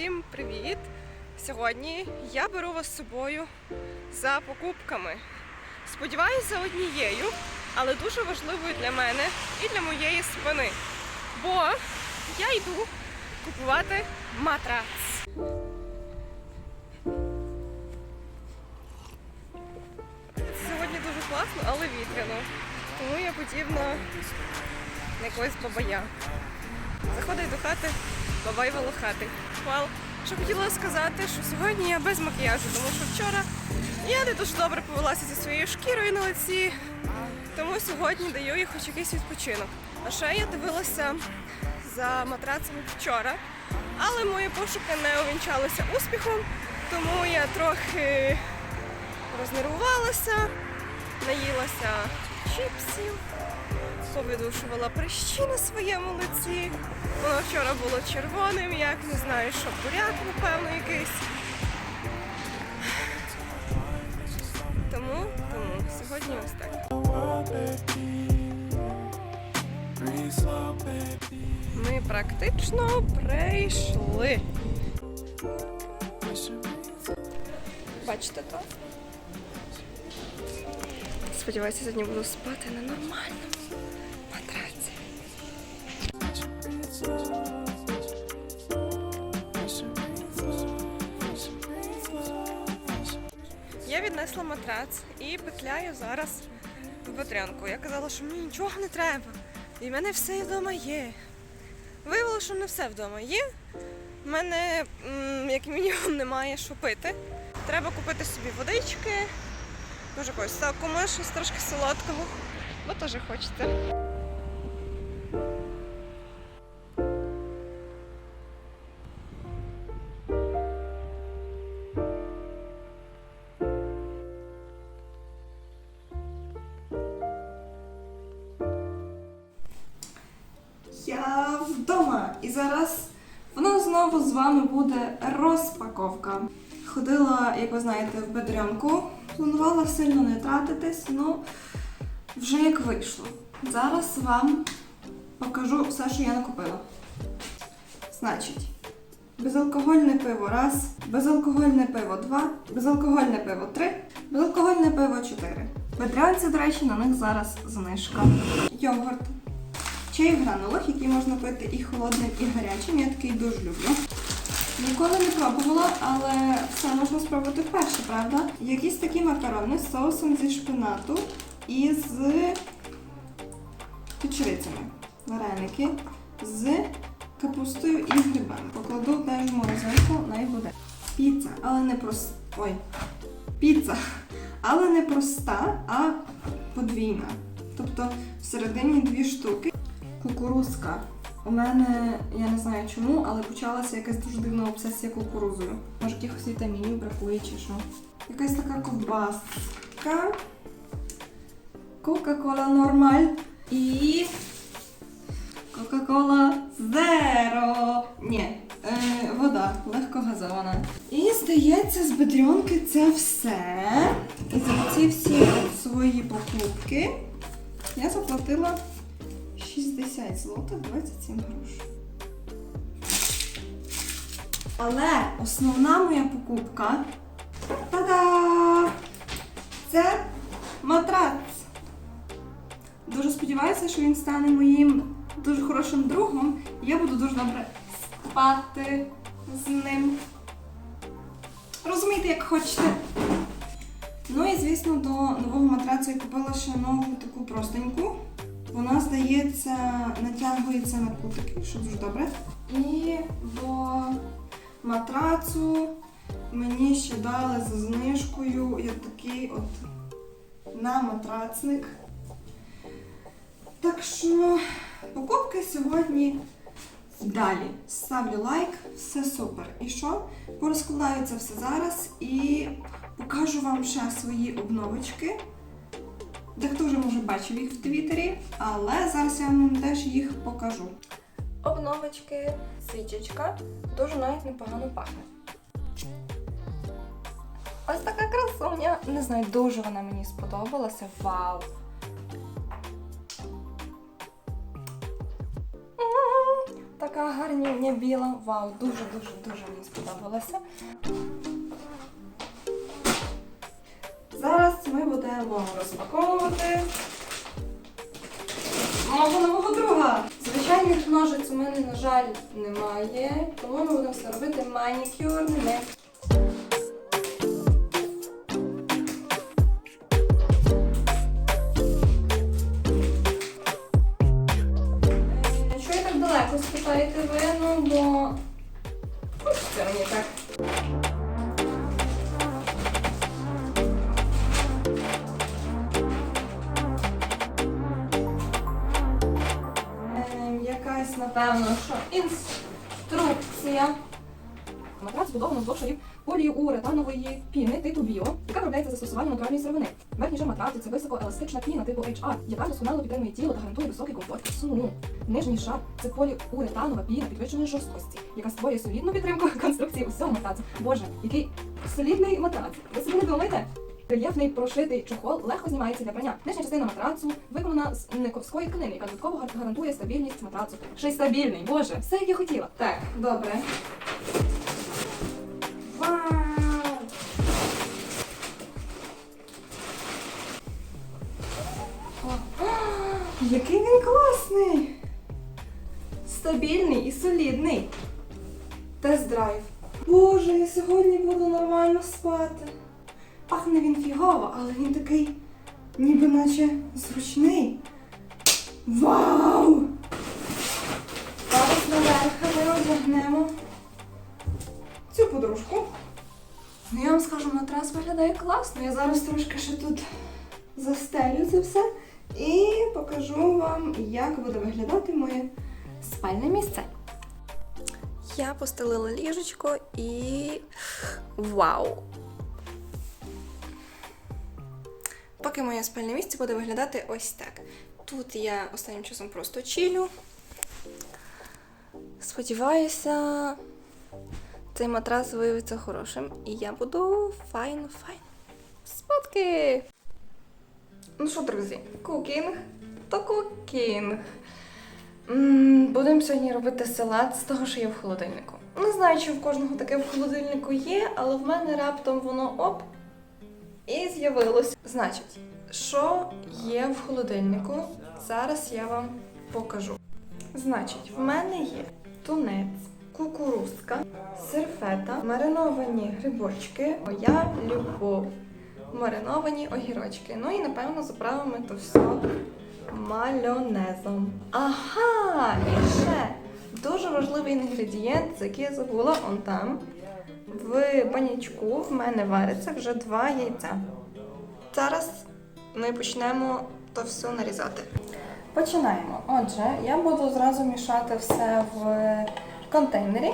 Всім привіт! Сьогодні я беру вас з собою за покупками. Сподіваюся, однією, але дуже важливою для мене і для моєї спини. Бо я йду купувати матрац. Сьогодні дуже класно, але вітряно. Тому я подібна на якогось бабая. Заходить до хати, бабай волохатий. Вау. Що хотіла сказати, що сьогодні я без макіяжу, тому що вчора я не дуже добре повелася зі своєю шкірою на лиці, тому сьогодні даю їй хоч якийсь відпочинок. А ще я дивилася за матрацами вчора, але мої пошуки не увінчалися успіхом, тому я трохи рознервувалася, наїлася чіпсів, повидушувала прищі на своєму лиці. Воно вчора було червоним, як не знаю, що буряк, напевно, якийсь. Тому, тому сьогодні ось так. Ми практично прийшли. Бачите то? Сподіваюся, сьогодні буду спати на нормальному матраці. Я віднесла матрац і петляю зараз в Петрянку. Я казала, що мені нічого не треба. І в мене все вдома є. Виявилося, що не все вдома є. У мене, як мінімум, немає що пити. Треба купити собі водички, може якогось соку, може щось трошки солодкого, бо теж хочеться. Я вдома і зараз воно знову з вами буде розпаковка. Ходила, як ви знаєте, в бедрянку. Планувала сильно не тратитись, ну вже як вийшло. Зараз вам покажу все, що я накупила. Значить, безалкогольне пиво раз, безалкогольне пиво два, безалкогольне пиво три, безалкогольне пиво чотири. В бедрянці, до речі, на них зараз знижка. Йогурт. Чай в гранулах, який можна пити і холодним, і гарячим. Я такий дуже люблю. Ніколи не пробувала, але все можна спробувати вперше, правда? Якісь такі макарони з соусом зі шпинату і з печерицями. Вареники з капустою і грибами. Покладу теж в морозилку, най буде. Піца, але не проста. Ой. Піца. Але не проста, а подвійна. Тобто всередині дві штуки. Кукурузка. У мене, я не знаю чому, але почалася якась дуже дивна обсесія кукурузою. Може, якихось вітамінів бракує чи що. Якась така ковбаска. Кока-кола нормаль. І. Кока-кола зеро. Ні, е, вода легкогазована. І здається, з бедренки це все. І за ці всі свої покупки я заплатила 60 злотих 27 грошей. Але основна моя покупка та-да! Це матрац. Дуже сподіваюся, що він стане моїм дуже хорошим другом. І я буду дуже добре спати з ним. Розумієте, як хочете. Ну і звісно, до нового матрацу я купила ще нову таку простеньку. Вона, здається, натягується на кутики, що дуже добре. І до матрацу мені ще дали за знижкою я такий от на матрацник. Так що покупки сьогодні далі. Ставлю лайк, все супер. І що? Порозкладаю це все зараз і покажу вам ще свої обновочки. Дехто вже може бачив їх в Твіттері, але зараз я вам теж їх покажу. Обновочки, свічечка, дуже навіть непогано пахне. Ось така красуня. Не знаю, дуже вона мені сподобалася. Вау! Така гарнюня біла. Вау, дуже-дуже дуже мені сподобалося. Будемо розпаковувати мого нового друга. Звичайних ножиць у мене, на жаль, немає, тому ми будемо все робити манікюрними. Поліуретанової піни типу біо, яка виробляється застосуванням натуральної сировини. Верхній жир матрацу це високоеластична піна типу HR, яка досконало підтримує тіло та гарантує високий комфорт сну. Нижній шар це поліуретанова піна підвищеної жорсткості, яка створює солідну підтримку конструкції усього матрацу. Боже, який солідний матрац. Ви собі не думаєте? Рельєфний прошитий чохол легко знімається для прання. Нижня частина матрацу виконана з никовської тканини, яка додатково гарантує стабільність матрацу. Ще й стабільний, боже, все як я хотіла. Так, добре. Класний! Стабільний і солідний. Тест-драйв. Боже, я сьогодні буду нормально спати. Пахне він фігово, але він такий, ніби наче зручний. Вау! Зараз наверх ми одягнемо цю подружку. Ну, я вам скажу, матрас виглядає класно. Я зараз трошки ще тут застелю це все і покажу вам, як буде виглядати моє спальне місце. Я постелила ліжечко і вау! Поки моє спальне місце буде виглядати ось так. Тут я останнім часом просто чилю. Сподіваюся, цей матрас виявиться хорошим, і я буду файн-файн. Спадки! Ну що, друзі, кукінг то кукінг. Будемо сьогодні робити салат з того, що є в холодильнику. Не знаю, чи в кожного таке в холодильнику є, але в мене раптом воно оп і з'явилось. Значить, що є в холодильнику? Зараз я вам покажу. Значить, в мене є тунець, кукурузка, серфета, мариновані грибочки, моя любов, мариновані огірочки. Ну і напевно заправимо то все майонезом. Ага, і ще дуже важливий інгредієнт, який я забула он там. В банячку в мене вариться вже два яйця. Зараз ми почнемо то все нарізати. Починаємо. Отже, я буду зразу мішати все в контейнері.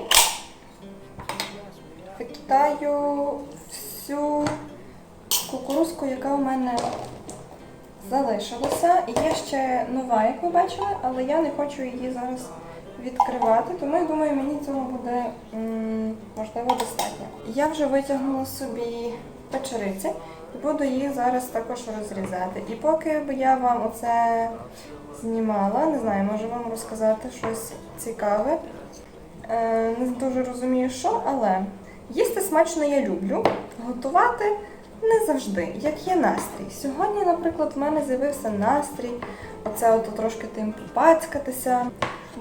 Викидаю всю кукурузку, яка у мене залишилася. Є ще нова, як ви бачили, але я не хочу її зараз відкривати, тому я думаю, мені цього буде можливо достатньо. Я вже витягнула собі печериці і буду їх зараз також розрізати. І поки я вам оце знімала, не знаю, можу вам розказати щось цікаве. Е, не дуже розумію, що, але їсти смачно я люблю, готувати не завжди, як є настрій. Сьогодні, наприклад, в мене з'явився настрій, оце от трошки тим попацькатися.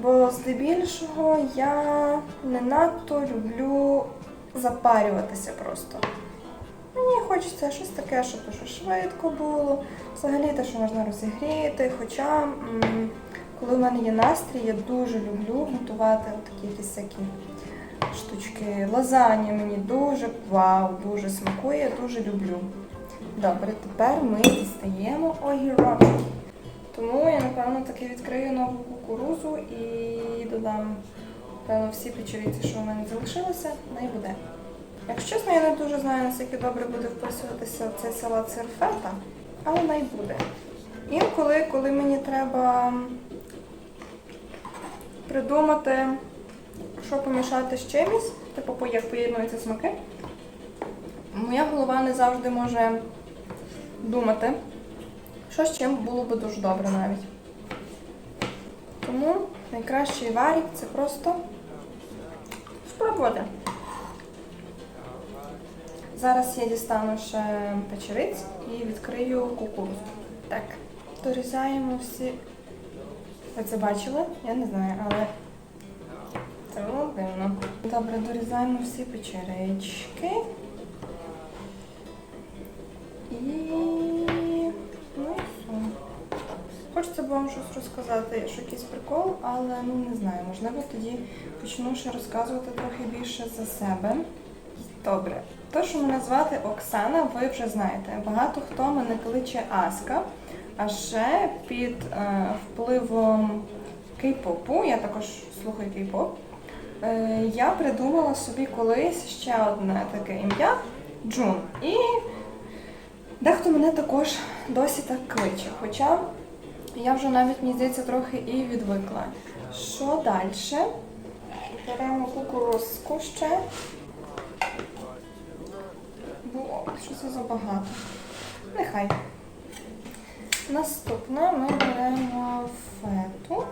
Бо здебільшого я не надто люблю запарюватися просто. Мені хочеться щось таке, щоб дуже швидко було. Взагалі те, що можна розігріти. Хоча, коли в мене є настрій, я дуже люблю готувати такі якісь штучки. Лазанья мені дуже вау, дуже смакує, дуже люблю. Добре, тепер ми дістаємо огірочки. Тому я, напевно, таки відкрию нову кукурузу і додам, певно, всі печериці, що в мене залишилося, не буде. Якщо чесно, я не дуже знаю, наскільки добре буде вписуватися цей салат серфета, але най буде. Інколи, коли мені треба придумати, що помішати з чимось, типу як поєднуються смаки, моя голова не завжди може думати, що з чим було би дуже добре навіть. Тому найкращий варік це просто спробувати. Зараз я дістану ще печериць і відкрию кукурудзу. Так, дорізаємо всі. Ви це бачили? Я не знаю, але. Добре, дорізаємо всі печерички. І. Ну і все. Хочеться б вам щось розказати, що якийсь прикол, але ну не знаю, можливо, тоді почну ще розказувати трохи більше за себе. Добре. То, що мене звати Оксана, ви вже знаєте. Багато хто мене кличе Аска. А ще під е, впливом кей-попу, я також слухаю кей-поп, я придумала собі колись ще одне таке ім'я Джун. І дехто мене також досі так кличе. Хоча я вже навіть, мені здається, трохи і відвикла. Що далі? Беремо кукурузку ще. Бо що це забагато. Нехай. Наступне ми беремо фету.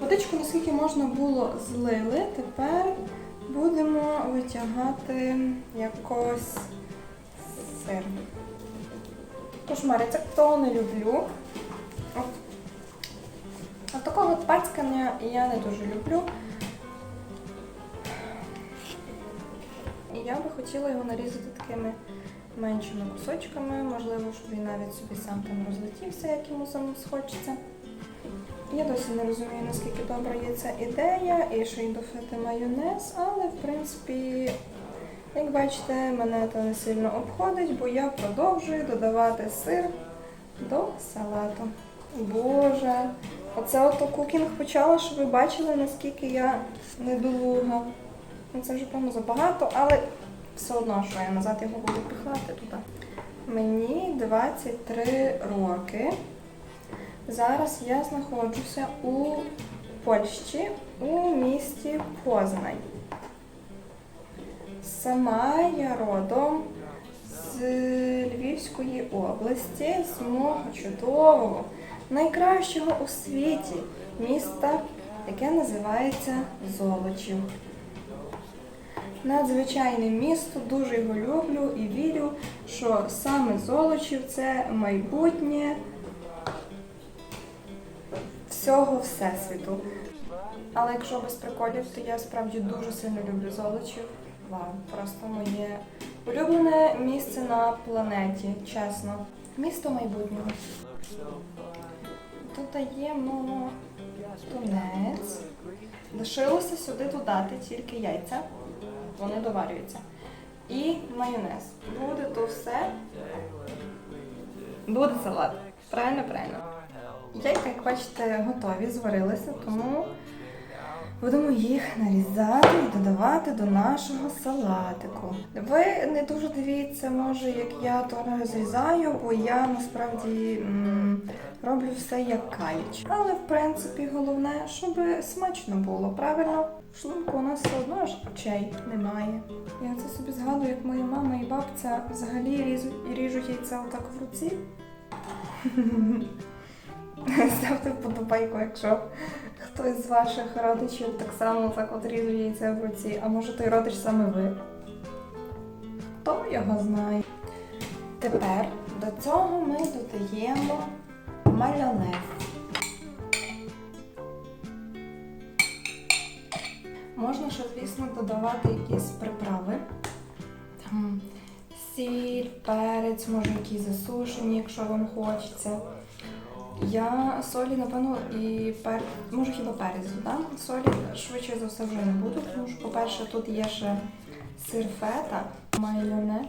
Водичку, наскільки можна було, злили. Тепер будемо витягати якось сир. Кошмар, я це того не люблю. От. Такого пацькання я не дуже люблю. І я би хотіла його нарізати такими меншими кусочками, можливо, щоб він навіть собі сам там розлетівся, як йому сам схочеться. Я досі не розумію, наскільки добра є ця ідея, і що й дофити майонез, але в принципі, як бачите, мене це не сильно обходить, бо я продовжую додавати сир до салату. Боже, оце ото кукінг почала, щоб ви бачили, наскільки я недолуга. Ну, Це вже, певно, забагато, але все одно, що я назад його буду пихати туди. Мені 23 роки. Зараз я знаходжуся у Польщі у місті Познань. Сама я родом з Львівської області, з мого чудового, найкращого у світі міста, яке називається Золочів. Надзвичайне місто, дуже його люблю і вірю, що саме Золочів це майбутнє всього Всесвіту. Але якщо без приколів, то я справді дуже сильно люблю Золочів. Вау, просто моє улюблене місце на планеті, чесно. Місто майбутнього. Додаємо тунець. Лишилося сюди додати тільки яйця. Вони доварюються. І майонез. Буде то все. Буде салат. Правильно, правильно. Яйка, як бачите, готові, зварилися, тому будемо їх нарізати і додавати до нашого салатику. Ви не дуже дивіться, може, як я то розрізаю, бо я насправді м, роблю все як каліч. Але в принципі головне, щоб смачно було, правильно? В шлунку у нас все одно ж очей немає. Я це собі згадую, як моя мама і бабця взагалі різуть, ріжуть яйця отак в руці. Ставте вподобайку, якщо хтось з ваших родичів так само так от яйця в руці, а може той родич саме ви. Хто його знає? Тепер до цього ми додаємо майонез. Можна ще, звісно, додавати якісь приправи. Там сіль, перець, може якісь засушені, якщо вам хочеться. Я солі, напевно, і пер... можу хіба перець додам. Солі швидше за все вже не буду, тому що, по-перше, тут є ще сир фета, майонез.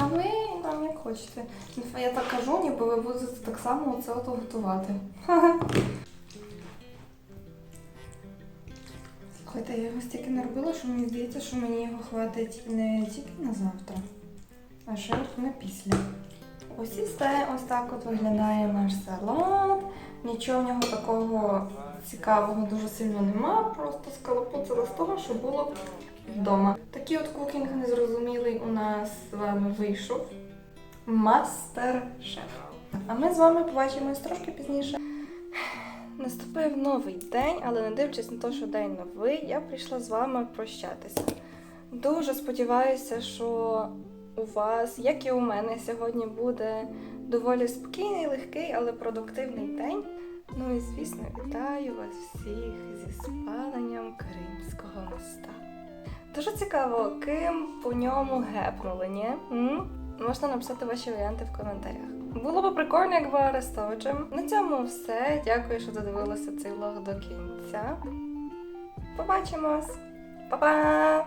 А ви там як хочете. Я так кажу, ніби ви будете так само оце ото готувати. Слухайте, я його стільки не робила, що мені здається, що мені його хватить не тільки на завтра, а ще на після. Ось ось так от виглядає наш салат. Нічого в нього такого цікавого дуже сильно нема, просто скалопуцали з того, що було вдома. Такий от кукінг незрозумілий у нас з вами вийшов. Мастер-шеф. А ми з вами побачимось трошки пізніше. Наступив новий день, але не дивлячись на те, що день новий, я прийшла з вами прощатися. Дуже сподіваюся, що у вас, як і у мене, сьогодні буде доволі спокійний, легкий, але продуктивний день. Ну і звісно, вітаю вас всіх зі спаленням Кримського моста. Дуже цікаво, ким по ньому гепнули, ні? М? Можна написати ваші варіанти в коментарях. Було б прикольно, як ви Арестовичем. На цьому все. Дякую, що додивилися цей влог до кінця. Побачимось! Па-па!